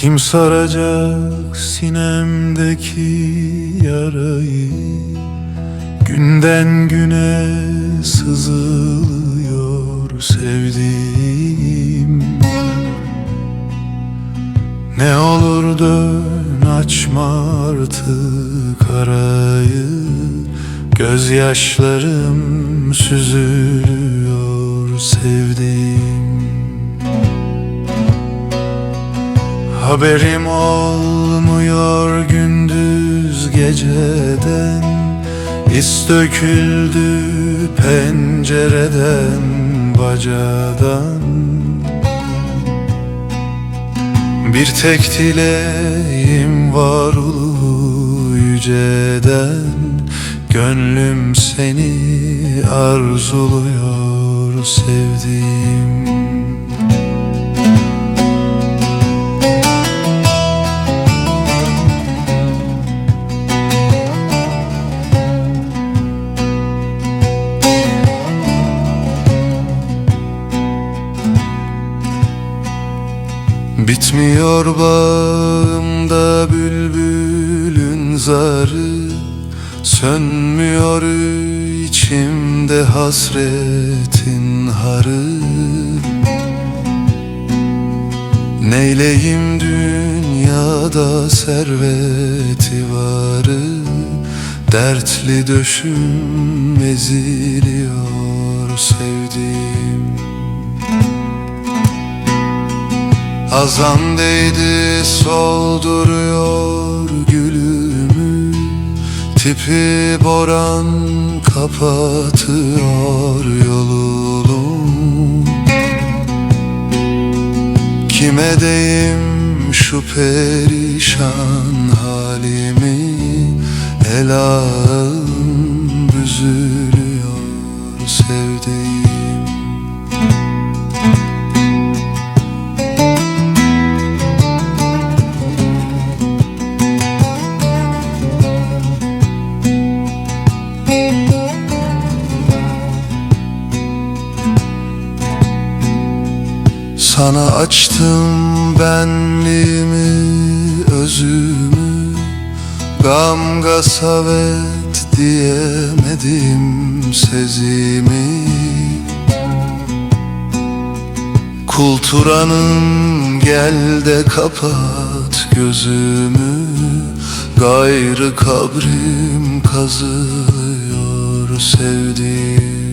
Kim saracak sinemdeki yarayı? Günden güne sızılıyor sevdiğim. Ne olur dön açma artık arayı. Gözyaşlarım süzülüyor sevdiğim Haberim olmuyor gündüz geceden. İz döküldü pencereden bacadan. Bir tek dileğim var ulu yüceden. Gönlüm seni arzuluyor sevdiğim Bitmiyor bağımda bülbülün zarı Sönmüyor içimde hasretin harı. Neyleyim dünyada serveti varı Dertli döşüm eziliyor Hazan değdi solduruyor gülümü. Tipi boran kapatıyor yolumu Kime deyim şu perişan halimi? Elam büzülüyor sevdiğim Sana açtım benliğimi, özümü. Gam gasavet diyemedim sezimi. Kulturanım gel de kapat gözümü. Gayrı kabrim kazılıyor sevdiğim